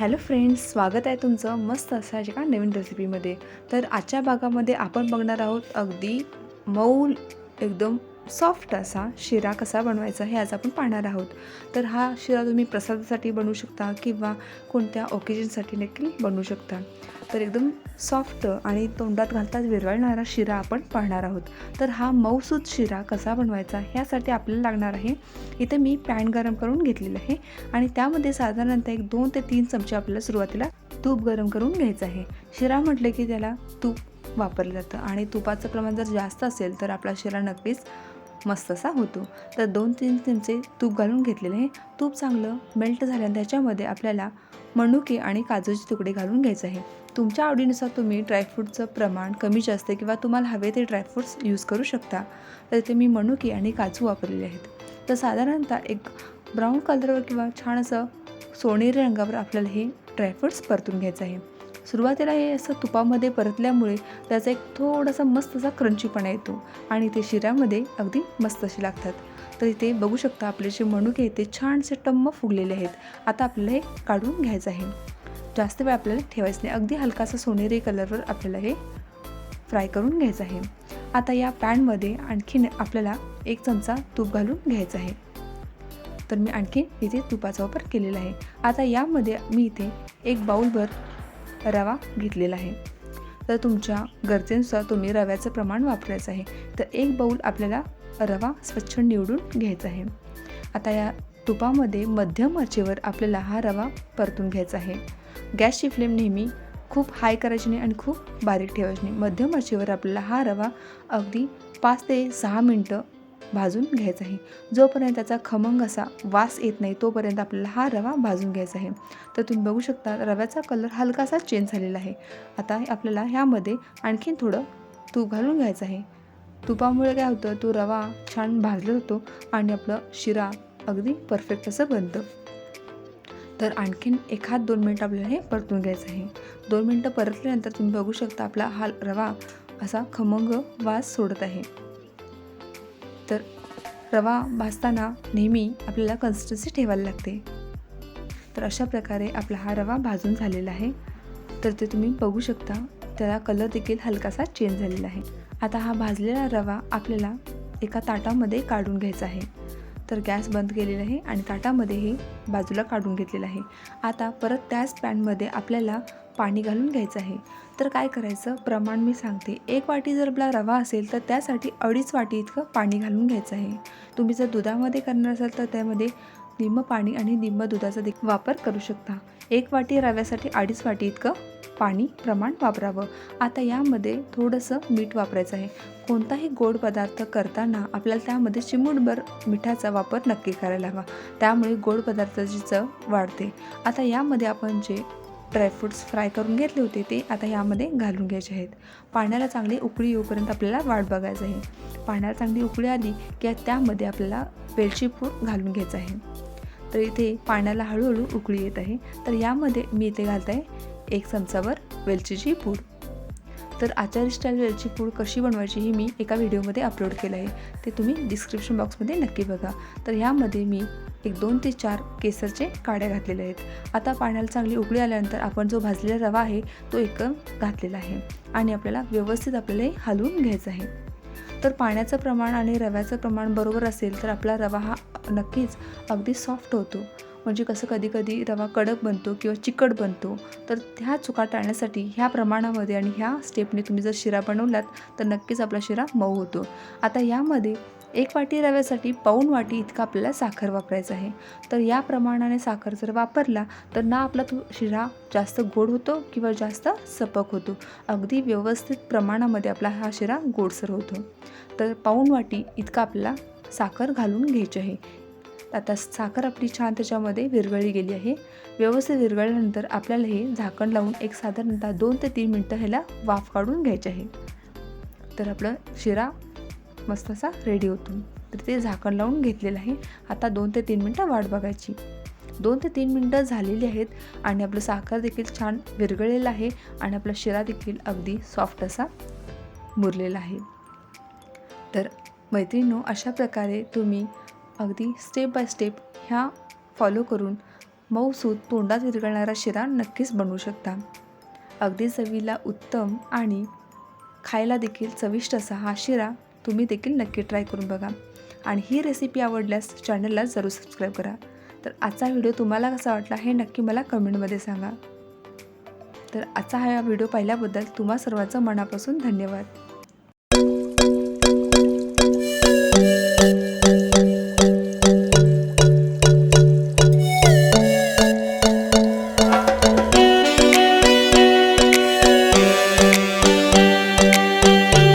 Hello friends स्वागत आहे तुमचं मस्त अशा एका नवीन रेसिपीमध्ये तर आजच्या भागामध्ये आपण बघणार आहोत अगदी मऊ एकदम सॉफ्ट असा शिरा कसा बनवायचा हे आज आपण पाहणार आहोत. तर हा शिरा तुम्ही प्रसादासाठी बनवू शकता किंवा कोणत्या ओकेजनसाठी देखील बनवू शकता. तर एकदम सॉफ्ट आणि तोंडात घालताच विरवळणारा शिरा आपण पाहणार आहोत. तर हा मऊसूद शिरा कसा बनवायचा ह्यासाठी आपल्याला लागणार आहे. इथे मी पॅन गरम करून घेतलेलं आहे आणि त्यामध्ये साधारणतः एक दोन ते तीन चमचे आपल्याला सुरुवातीला तूप गरम करून घ्यायचं आहे. शिरा म्हटलं की त्याला तूप वापरलं जातं आणि तुपाचं प्रमाण जर जास्त असेल तर आपला शिरा नक्कीच मस्त असा होतो. तर दोन तीन चमचे तूप घालून घेतलेले आहे. तूप चांगलं मेल्ट झाल्यानं त्याच्यामध्ये आपल्याला मनुके आणि काजूचे तुकडे घालून घ्यायचे आहे. तुमच्या आवडीनुसार तुम्ही ड्रायफ्रूटचं प्रमाण कमी जास्त किंवा तुम्हाला हवे ते ड्रायफ्रूट्स यूज करू शकता. तर इथे मी मनुके आणि काजू वापरलेले आहेत. तर साधारणतः एक ब्राऊन कलरवर किंवा छान असं सोनेरी रंगावर आपल्याला हे ड्रायफ्रूट्स परतून घ्यायचं आहे. सुरुवातीला हे असं तुपामध्ये परतल्यामुळे त्याचा एक थोडासा मस्त असा क्रंचीपणा येतो आणि ते शिऱ्यामध्ये अगदी मस्त असे लागतात. तर इथे बघू शकता आपले जे मणुके ते छानसे टम्म फुगलेले आहेत. आता आपल्याला हे काढून घ्यायचं आहे. जास्त वेळ आपल्याला ठेवायचं नाही. अगदी हलकासा सोनेरी कलरवर आपल्याला हे फ्राय करून घ्यायचं आहे. आता या पॅनमध्ये आणखीन आपल्याला एक चमचा तूप घालून घ्यायचं आहे. तर मी आणखी इथे तुपाचा वापर केलेला आहे. आता यामध्ये मी इथे एक बाऊलभर रवा घेतलेला आहे. तर तुमच्या गरजेनुसार तुम्ही रव्याचं प्रमाण वापरायचं आहे. तर एक बाऊल आपल्याला रवा स्वच्छ निवडून घ्यायचा आहे. आता या तुपामध्ये मध्यम आचेवर आपल्याला हा रवा परतून घ्यायचा आहे. गॅसची फ्लेम नेहमी खूप हाय करायची नाही आणि खूप बारीक ठेवायची नाही. मध्यम आचेवर आपल्याला हा रवा अगदी पाच ते सहा मिनटं भाजून घ्यायचा आहे. जोपर्यंत त्याचा खमंग असा वास येत नाही तोपर्यंत आपल्याला हा रवा भाजून घ्यायचा आहे. तर तुम्ही बघू शकता रव्याचा कलर हलकासा चेंज झालेला आहे. आता आपल्याला ह्यामध्ये आणखीन थोडं तूप घालून घ्यायचं आहे. तुपामुळे काय होतं तो रवा छान भाजला जातो आणि आपलं शिरा अगदी परफेक्ट असं बनतं. तर आणखीन एखाद दोन मिनटं आपल्याला हे परतून घ्यायचं आहे. दोन मिनटं परतल्यानंतर तुम्ही बघू शकता आपला हा रवा असा खमंग वास सोडत आहे. तर रवा भाजताना नेहमी आपल्याला कन्सिस्टन्सी ठेवायला लागते. तर अशा प्रकारे आपला हा रवा भाजून झालेला आहे. तर ते तुम्ही बघू शकता त्याला कलर देखील हलकासा चेंज झालेला आहे. आता हा भाजलेला रवा आपल्याला एका ताटामध्ये काढून घ्यायचा आहे. तर गॅस बंद केलेला आहे आणि ताटामध्ये हे बाजूला काढून घेतलेलं आहे. आता परत त्याच पॅनमध्ये आपल्याला पाणी घालून घ्यायचं आहे. तर काय करायचं? प्रमाण मी सांगते. एक वाटी जर आपला रवा असेल तर त्यासाठी अडीच वाटी इतकं पाणी घालून घ्यायचं आहे. तुम्ही जर दुधामध्ये करणार असाल तर त्यामध्ये निम्म पाणी आणि निम्म दुधाचा देखील वापर करू शकता. एक वाटी रव्यासाठी अडीच वाटी इतकं पाणी प्रमाण वापरावं. आता यामध्ये थोडंसं मीठ वापरायचं आहे. कोणताही गोड पदार्थ करताना आपल्याला त्यामध्ये चिमूटभर मिठाचा वापर नक्की करायला हवा. त्यामुळे गोड पदार्थाची चव वाढते. आता यामध्ये आपण जे ड्रायफ्रूट्स फ्राय करून घेतले होते ते आता यामध्ये घालून घ्यायचे आहेत. पाण्याला चांगली उकळी येऊपर्यंत आपल्याला वाट बघायचं आहे. पाण्याला चांगली उकळी आली की त्यामध्ये आपल्याला वेलची पूड घालून घ्यायचं आहे. तर इथे पाण्याला हळूहळू उकळी येत आहे. तर यामध्ये मी इथे घालत आहे एक चमचावर वेलचीची पूड. तर आचारी स्टाईल वेलची पूड कशी बनवायची ही मी एका व्हिडिओमध्ये अपलोड केलं आहे. ते तुम्ही डिस्क्रिप्शन बॉक्समध्ये नक्की बघा. तर ह्यामध्ये मी एक दोन ते चार केसरचे काड्या घातलेल्या आहेत. आता पाण्याला चांगली उकळी आल्यानंतर आपण जो भाजलेला रवा आहे तो एक घातलेला आहे. आणि आपल्याला व्यवस्थित आपल्याला हलवून घ्यायचं आहे. तर पाण्याचं प्रमाण आणि रव्याचं प्रमाण बरोबर असेल तर आपला रवा हा नक्कीच अगदी सॉफ्ट होतो. म्हणजे कसं कधी कधी रवा कडक बनतो किंवा चिकट बनतो तर ह्या चुका टाळण्यासाठी ह्या प्रमाणामध्ये आणि ह्या स्टेपने तुम्ही जर शिरा बनवलात तर नक्कीच आपला शिरा मऊ होतो. आता यामध्ये एक वाटी रव्यासाठी पाऊण वाटी इतका आपल्याला साखर वापरायचा आहे. तर या प्रमाणाने साखर जर वापरला तर ना आपला तो शिरा जास्त गोड होतो किंवा जास्त सपक होतो. अगदी व्यवस्थित प्रमाणामध्ये आपला हा शिरा गोडसर होतो. तर पाऊण वाटी इतका आपल्याला साखर घालून घ्यायची आहे. आता साखर आपली छान त्याच्यामध्ये विरघळली गेली आहे. व्यवस्थित विरघळल्यानंतर आपल्याला हे झाकण लावून एक साधारणतः दोन ते तीन मिनटं ह्याला वाफ काढून घ्यायचे आहे. तर आपलं शिरा मस्त असा रेडी होतो. तर ते झाकण लावून घेतलेलं आहे. आता दोन ते तीन मिनटं वाट बघायची. दोन ते तीन मिनटं झालेली आहेत आणि आपलं साखर देखील छान विरघळलेलं आहे आणि आपला शिरा देखील अगदी सॉफ्ट असा मुरलेला आहे. तर मैत्रिणीनो अशा प्रकारे तुम्ही अगदी स्टेप बाय स्टेप ह्या फॉलो करून मऊसूत तोंडात विरघळणारा शिरा नक्कीच बनवू शकता. अगदी चवीला उत्तम आणि खायला देखील चविष्ट असा हा शिरा तुम्ही देखील नक्की ट्राय करून बघा. आणि ही रेसिपी आवडल्यास चॅनलला जरूर सबस्क्राईब करा. तर आजचा व्हिडिओ तुम्हाला कसा वाटला हे नक्की मला कमेंटमध्ये सांगा. तर आजचा हा व्हिडिओ पाहिल्याबद्दल तुम्हा सर्वांचं मनापासून धन्यवाद.